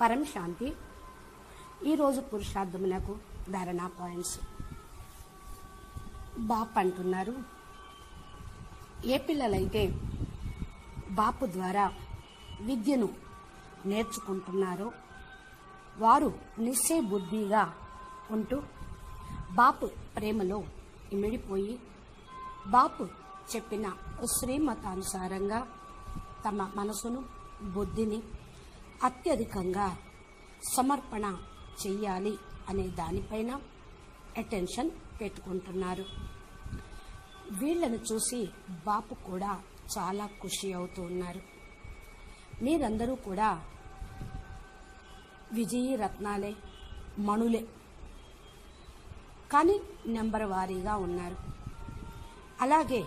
పరం శాంతి ఈరోజు పురుషార్థమునకు ధారణా పాయింట్స్ బాప్ అంటున్నారు. ఏ పిల్లలైతే బాపు ద్వారా విద్యను నేర్చుకుంటున్నారో వారు నిశ్చయ బుద్ధిగా ఉంటూ బాపు ప్రేమలో ఇమిడిపోయి బాపు చెప్పిన శ్రీమతానుసారంగా తమ మనసును బుద్ధిని అత్యధికంగా సమర్పణ చెయ్యాలి అనే దానిపైన అటెన్షన్ పెట్టుకుంటున్నారు. వీళ్ళను చూసి బాపు కూడా చాలా ఖుషి అవుతూ ఉన్నారు. మీరందరూ కూడా విజయీ రత్నాలే మణులే. కానీ నెంబర్ వారీగా ఉన్నారు. అలాగే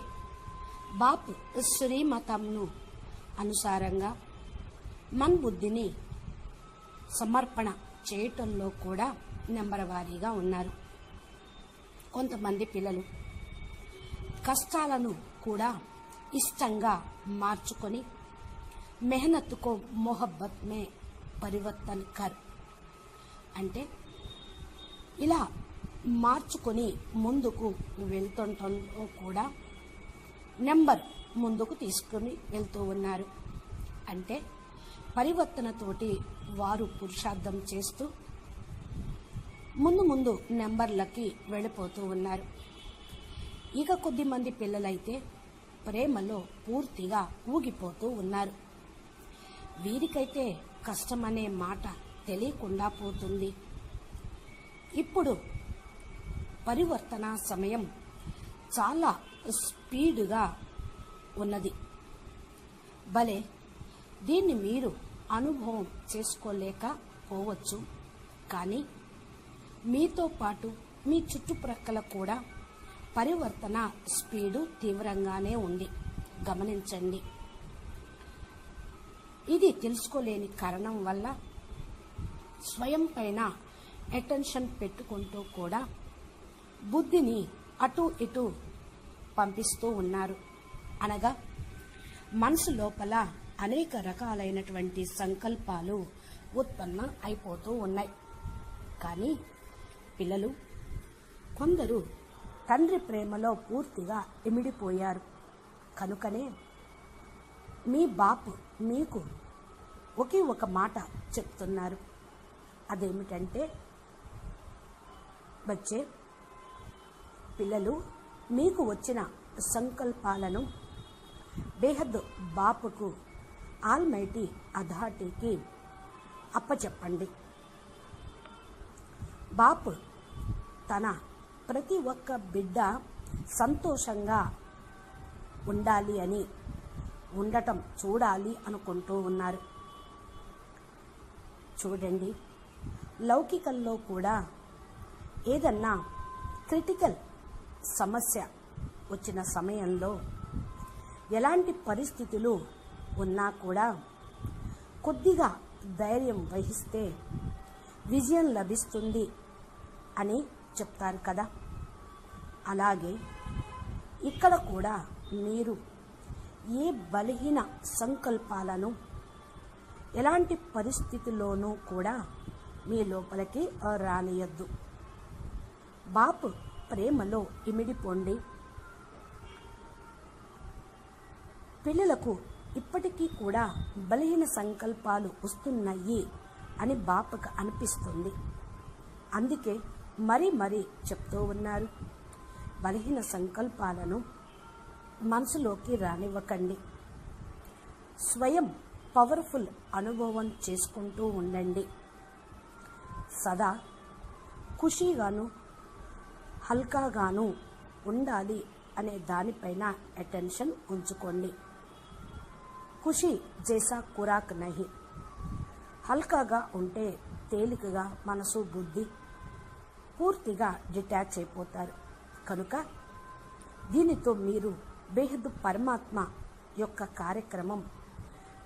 బాపు శ్రీమతంను అనుసారంగా మన్ బుద్ధిని సమర్పణ చేయటంలో కూడా నెంబర్ వారీగా ఉన్నారు. కొంతమంది పిల్లలు కష్టాలను కూడా ఇష్టంగా మార్చుకొని మెహనత్తుకో మొహబ్బత్ మే పరివర్తన్ కర్ అంటే ఇలా మార్చుకొని ముందుకు వెళ్తుంటంలో కూడా నెంబర్ ముందుకు తీసుకుని వెళ్తూ ఉన్నారు. అంటే పరివర్తనతోటి వారు పురుషార్థం చేస్తూ ముందు ముందు నెంబర్లకి వెళ్ళిపోతూ ఉన్నారు. ఇక కొద్ది మంది పిల్లలైతే ప్రేమలో పూర్తిగా ఊగిపోతూ ఉన్నారు. వీరికైతే కష్టమనే మాట తెలియకుండా పోతుంది. ఇప్పుడు పరివర్తన సమయం చాలా స్పీడ్గా ఉన్నది. భలే దీన్ని మీరు అనుభవం చేసుకోలేకపోవచ్చు కానీ మీతో పాటు మీ చుట్టుప్రక్కల కూడా పరివర్తన స్పీడు తీవ్రంగానే ఉంది. గమనించండి. ఇది తెలుసుకోలేని కారణం వల్ల స్వయం పైన అటెన్షన్ పెట్టుకుంటూ కూడా బుద్ధిని అటు ఇటు పంపిస్తూ ఉన్నారు. అనగా మనసు లోపల అనేక రకాలైనటువంటి సంకల్పాలు ఉత్పన్న అయిపోతూ ఉన్నాయి. కానీ పిల్లలు కొందరు తండ్రి ప్రేమలో పూర్తిగా ఇమిడిపోయారు. కనుకనే మీ బాపు మీకు ఒకే ఒక మాట చెప్తున్నారు. అదేమిటంటే వచ్చే పిల్లలు మీకు వచ్చిన సంకల్పాలను బేహద్ బాపుకు ఆల్మైటీ అథార్టీకి అప్పచెప్పండి. బాపు తన ప్రతి ఒక్క బిడ్డ సంతోషంగా ఉండాలి అని ఉండటం చూడాలి అనుకుంటూ ఉన్నారు. చూడండి లౌకికల్లో కూడా ఏదన్నా క్రిటికల్ సమస్య వచ్చిన సమయంలో ఎలాంటి పరిస్థితులు ఉన్నా కూడా కొద్దిగా ధైర్యం వహిస్తే విజయం లభిస్తుంది అని చెప్తారు కదా. అలాగే ఇక్కడ కూడా మీరు ఏ బలహీన సంకల్పాలను ఎలాంటి పరిస్థితుల్లోనూ కూడా మీ లోపలికి రానియద్దు. బాపు ప్రేమలో ఇమిడిపోండి. పిల్లలకు ఇప్పటికీ కూడా బలహీన సంకల్పాలు వస్తున్నాయి అని బాపకు అనిపిస్తుంది. అందుకే మరీ మరీ చెప్తూ ఉన్నారు. బలహీన సంకల్పాలను మనసులోకి రానివ్వకండి. స్వయం పవర్ఫుల్ అనుభవం చేసుకుంటూ ఉండండి. సదా ఖుషీగాను హల్కాగాను ఉండాలి అనే దానిపైన అటెన్షన్ ఉంచుకోండి. ఖుషి జేసా కురాక్ నహి. హల్కాగా ఉంటే తేలికగా మనసు బుద్ధి పూర్తిగా డిటాచ్ అయిపోతారు. కనుక దీనితో మీరు బేహద్ పరమాత్మ యొక్క కార్యక్రమం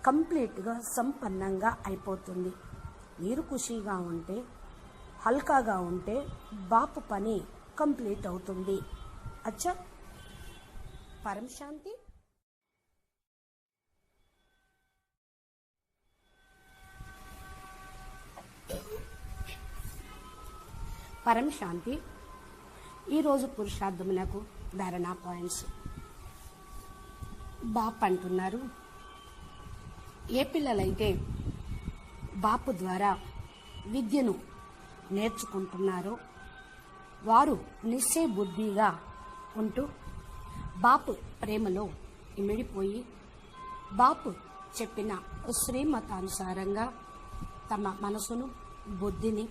కంప్లీట్గా సంపన్నంగా అయిపోతుంది. మీరు ఖుషీగా ఉంటే హల్కాగా ఉంటే బాపు పని కంప్లీట్ అవుతుంది. అచ్చా. పరమశాంతి పరం శాంతి ఈరోజు పురుషార్థమునకు ధారణా పాయింట్స్ బాప్ అంటున్నారు. ఏ పిల్లలైతే బాపు ద్వారా విద్యను నేర్చుకుంటున్నారో వారు నిశ్చయ బుద్ధిగా ఉంటూ బాపు ప్రేమలో ఇమిడిపోయి బాపు చెప్పిన శ్రీమతానుసారంగా తమ మనసును బుద్ధిని